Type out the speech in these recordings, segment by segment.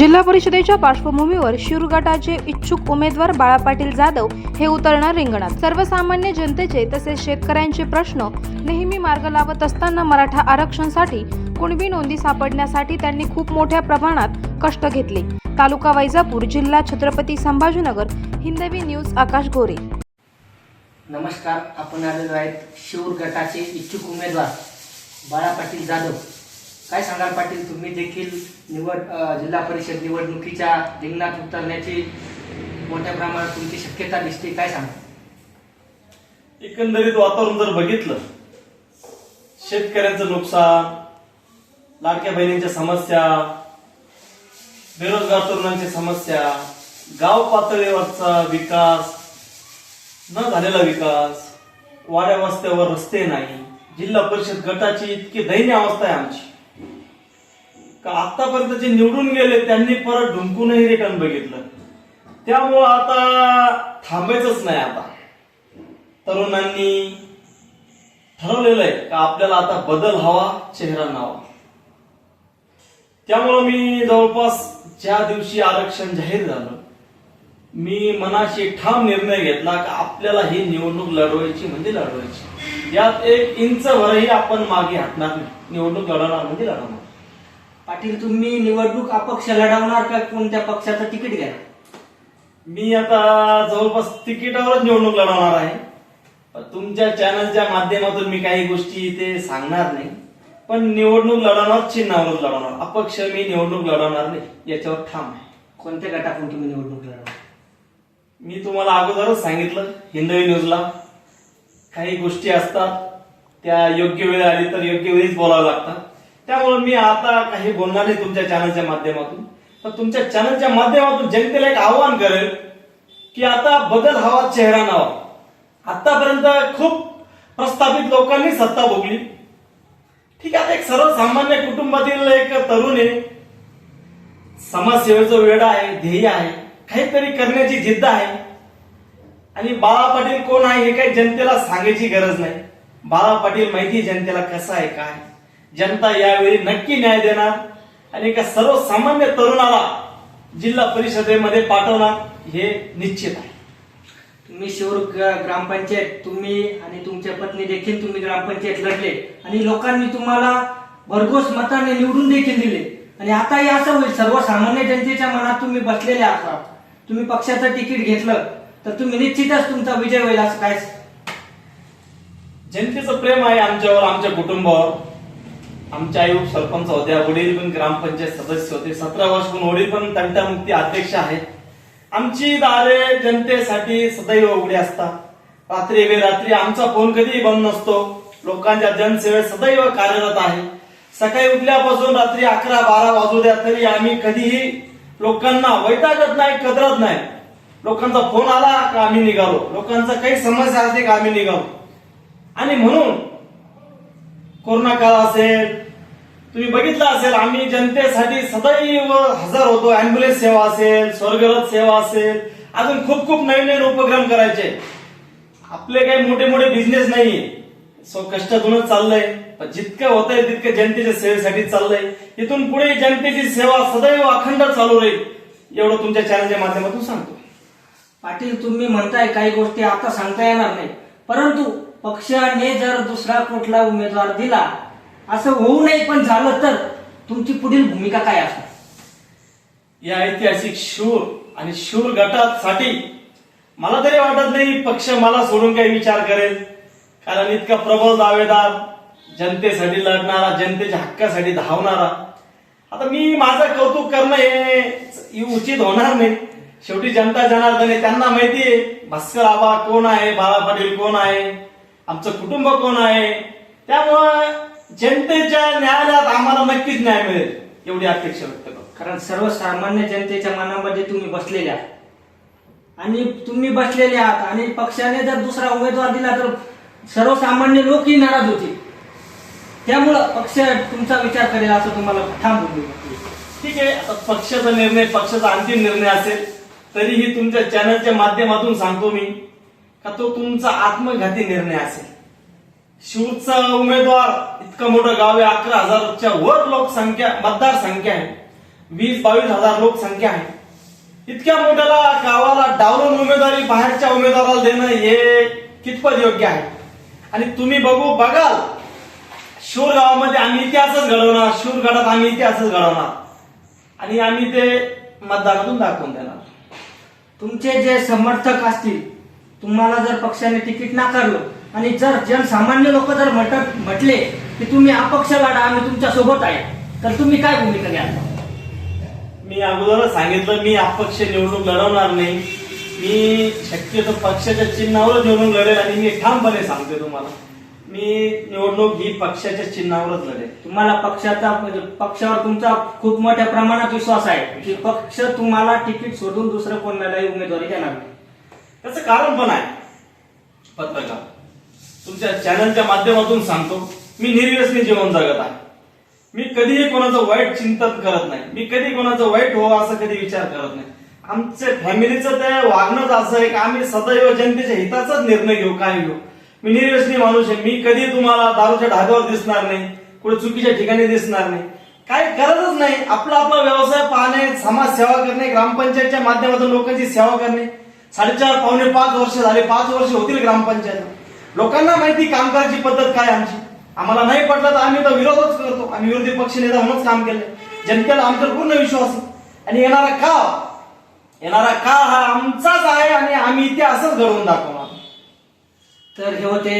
जिल्हा परिषदेच्या पार्श्वभूमीवर शिरगटाचे इच्छुक उमेदवार बाळा पाटील जाधव हे उतरणार रिंगणात. सर्वसामान्य जनतेचे तसेच शेतकऱ्यांचे प्रश्न नेहमी मार्ग लावत असताना मराठा आरक्षणासाठी कुणबी नोंदी सापडण्यासाठी त्यांनी खूप मोठ्या प्रमाणात कष्ट घेतले. तालुका वैजापूर जिल्हा छत्रपती संभाजीनगर हिंदवी न्यूज आकाश गोरे. नमस्कार आपण आलेलो आहेत शिवूर गटाचे इच्छुक उमेदवार बाळा पाटील जाधव. काय सांगाल पाटील? तुम्ही देखील निवड जिल्हा परिषद निवडणुकीच्या रिंगणात उतरण्याची मोठ्या प्रमाणात तुमची शक्यता दिसते काय सांगा एकंदरीत वातावरण जर बघितलं शेतकऱ्यांचं नुकसान लाडक्या बहिणींच्या समस्या बेरोजगार तरुणांची समस्या गाव पातळीवरचा विकास न झालेला विकास वाड्या वस्त्यावर रस्ते नाही जिल्हा परिषद गटाची इतकी दयनीय अवस्था आहे आमची. का आतापर्यंत जे निवडून गेले त्यांनी परत ढुंकूनही रिटर्न बघितलं. त्यामुळं आता थांबायचंच नाही आता. तरुणांनी ठरवलेलं आहे का आपल्याला आता बदल हवा चेहरा नावा त्यामुळं मी जवळपास ज्या दिवशी आरक्षण जाहीर झालं मी मनाशी ठाम निर्णय घेतला का आपल्याला ही निवडणूक लढवायची म्हणजे लढवायची. यात एक इंच भरही आपण मागे हटणार नाही. निवडणूक लढवणार म्हणजे लढवणार. पाटील तुम्ही निवडणूक अपक्ष लढवणार का कोणत्या पक्षाचं तिकीट घ्या मी आता जवळपास तिकिटावरच निवडणूक लढवणार आहे. तुमच्या चॅनलच्या माध्यमातून मी काही गोष्टी ते सांगणार नाही. पण निवडणूक लढवणार चिन्हावरच लढवणार. अपक्ष मी निवडणूक लढवणार नाही. याच्यावर ठाम आहे. कोणत्या गटातून तुम्ही निवडणूक लढवणार? मी तुम्हाला अगोदरच सांगितलं हिंदवी न्यूजला. काही गोष्टी असतात त्या योग्य वेळ आली तर योग्य वेळीच बोलावं लागतात. त्यामुळे मी आता काही बोलणार नाही तुमच्या चॅनलच्या माध्यमातून. पण तुमच्या चॅनलच्या माध्यमातून जनतेला एक आव्हान करेल की आता बदल हवा चेहरा नावा. आतापर्यंत खूप प्रस्थापित लोकांनी सत्ता भोगली. ठीक आहे आता एक सर्वसामान्य कुटुंबातील एक तरुण आहे. समाजसेवेचं वेळ आहे ध्येय आहे काहीतरी करण्याची जिद्द आहे. आणि बाळा पाटील कोण आहे हे काही जनतेला सांगायची गरज नाही. बाळा पाटील माहिती जनतेला कसं आहे काय जनता यावेळी नक्की न्याय देणार आणि एका सर्वसामान्य तरुणाला जिल्हा परिषदेमध्ये पाठवणार हे निश्चित आहे. तुम्ही शिवर ग्रामपंचायत तुम्ही आणि तुमच्या पत्नी देखील तुम्ही ग्रामपंचायत लढले. आणि लोकांनी तुम्हाला भरघोस मताने निवडून देखील दिले. आणि आताही असं होईल. सर्वसामान्य जनतेच्या मनात तुम्ही बसलेले आहात तुम्ही पक्षाचं तिकीट घेतलं तर तुम्ही निश्चितच तुमचा विजय होईल असं काय? जनतेचं प्रेम आहे आमच्यावर आमच्या कुटुंबावर. आमच्या आयोग सरपंच होत्या वडील पण ग्रामपंचायत सदस्य होते. सतरा वर्षपूर्ण वडील पण तंटामुक्ती अध्यक्ष आहेत. आमची दारे जनतेसाठी सदैव उघडी असतात. रात्री रात्री आमचा फोन कधीही बंद नसतो. लोकांच्या जनसेवेत सदैव कार्यरत आहे. सकाळी उठल्यापासून रात्री अकरा बारा वाजू द्या तरी आम्ही कधीही लोकांना वैतागत नाही कदरत नाही. लोकांचा फोन आला का आम्ही निघालो? लोकांचा काही समस्या असते का आम्ही निघालो? आणि म्हणून कोरोना काळ असेल तुम्ही बघितलं असेल आम्ही जनतेसाठी सदैव हजर होतो. अँब्युलन्स सेवा असेल स्वर्गरथ सेवा असेल. अजून खूप खूप नवीन नवीन उपक्रम करायचे. आपले काही मोठे मोठे बिझनेस नाहीये. सो कष्टातूनच चाललंय. पण जितकं होतंय तितकं जनतेच्या सेवेसाठी चाललंय. इथून पुढे जनतेची सेवा सदैव अखंड चालू राहील. एवढं तुमच्या चॅनलच्या माध्यमातून सांगतो. पाटील तुम्ही म्हणताय काही गोष्टी आता सांगता येणार नाही. परंतु पक्षाने जर दुसरा कुठला उमेदवार दिला असं होऊ नये पण झालं तर तुमची पुढील भूमिका काय असणार? या ऐतिहासिक शूर आणि शूर गटासाठी मला तरी वाटत नाही पक्ष मला सोडून काही विचार करेल. कारण इतका प्रबळ दावेदार जनतेसाठी लढणारा जनतेच्या हक्कासाठी धावणारा. आता मी माझं कौतुक करणं हे उचित होणार नाही. शेवटी जनता जनार्दन त्यांना माहिती आहे भास्कर आबा कोण आहे बाळा पाटील कोण आहे? आमचं कुटुंब कोण आहे? त्यामुळं जनतेच्या न्यायालयात आम्हाला नक्कीच न्याय मिळेल एवढी अपेक्षा व्यक्त करतो. कारण सर्वसामान्य जनतेच्या मनामध्ये तुम्ही बसलेले आहात. आणि तुम्ही बसलेले आहात आणि पक्षाने जर दुसरा उमेदवार दिला तर सर्वसामान्य लोकही नाराज होतील. त्यामुळं पक्ष तुमचा विचार करेल असं तुम्हाला ठाम. ठीक आहे आता पक्षाचा निर्णय पक्षाचा अंतिम निर्णय असेल तरीही तुमच्या चॅनलच्या माध्यमातून सांगतो मी. का तो तुमचा आत्मघाती निर्णय असेल? शिवचा उमेदवार इतकं मोठं गाव आहे अकरा हजारच्या वर लोकसंख्या मतदार संख्या आहे. वीस बावीस हजार लोकसंख्या आहे. इतक्या मोठ्याला गावाला डावलून उमेदवारी बाहेरच्या उमेदवाराला देणं हे कितपत योग्य आहे? आणि तुम्ही बघू बघाल शूर गावामध्ये आम्ही इतिहासच घडवणार शूर गडात आम्ही इतिहासच घडवणार. आणि आम्ही ते मतदानातून दाखवून देणार. तुमचे जे समर्थक असतील तुम्हाला जर पक्षाने तिकीट नाकारलं आणि जर जनसामान्य लोक जर म्हणतात म्हटले की तुम्ही अपक्ष लढा आम्ही तुमच्यासोबत आहे तर तुम्ही काय भूमिका घ्याल? मी अगोदरच सांगितलं मी अपक्ष निवडणूक लढवणार नाही. मी शक्यतो पक्षाच्या चिन्हावरच निवडणूक लढेल आणि मी ठामपणे सांगतोय तुम्हाला. मी निवडणूक ही पक्षाच्या चिन्हावरच लढेल. तुम्हाला पक्षाचा म्हणजे पक्षावर तुमचा खूप मोठ्या प्रमाणात विश्वास आहे. की पक्ष तुम्हाला तिकीट सोडून दुसरं कोणालाही उमेदवारी देणार नाही. त्याचं कारण पण आहे. पत्रकार तुमच्या चॅनलच्या माध्यमातून सांगतो मी निर्व्यसनी जीवन जगत आहे. मी कधीही कोणाचं वाईट चिंतन करत नाही. मी कधी कोणाचं वाईट हो असं कधी विचार करत नाही. आमच्या फॅमिलीचं ते वागणंच असं आहे की आम्ही सदैव जनतेच्या हिताचाच निर्णय घेऊ काय घेऊ. मी निर्व्यसनी माणूस आहे. मी कधी तुम्हाला दारूच्या ढाब्यावर दिसणार नाही कुठे चुकीच्या ठिकाणी दिसणार नाही. काय गरजच नाही. आपला आपला व्यवसाय पाहणे समाज सेवा करणे ग्रामपंचायतच्या माध्यमातून लोकांची सेवा करणे. साडेचार पावणे पाच वर्ष झाले पाच वर्ष होतील ग्रामपंचायत लोकांना माहिती काम पद्धत काय आमची. आम्हाला नाही पडलं तर आम्ही तर विरोधच करतो. आम्ही विरोधी पक्ष नेता म्हणूनच काम केलं जनतेला आमच्यावर पूर्ण विश्वास आहे. आणि येणारा का येणारा का हा आमचाच आहे आणि आम्ही इथे असंच घडवून दाखवणार. तर हे होते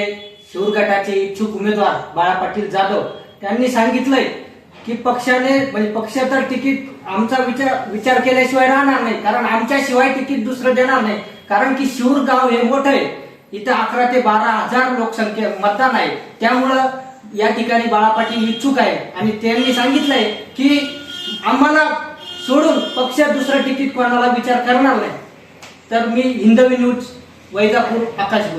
शिवर गटाचे इच्छुक उमेदवार बाळा पाटील जाधव. त्यांनी सांगितलंय की पक्षाने म्हणजे पक्ष तर तिकीट आमचा विचार विचार केल्याशिवाय राहणार नाही. कारण आमच्याशिवाय तिकीट दुसरं देणार नाही. कारण की शिवर गाव हे मोठं आहे. इथं अकरा ते बारा हजार लोकसंख्या मतदान आहे. त्यामुळं या ठिकाणी बाळा पाटील इच्छुक आहे. आणि त्यांनी सांगितलंय की आम्हाला सोडून पक्ष दुसरं तिकीट कोणाला विचार करणार नाही. तर मी हिंदवी न्यूज वैजापूर आकाश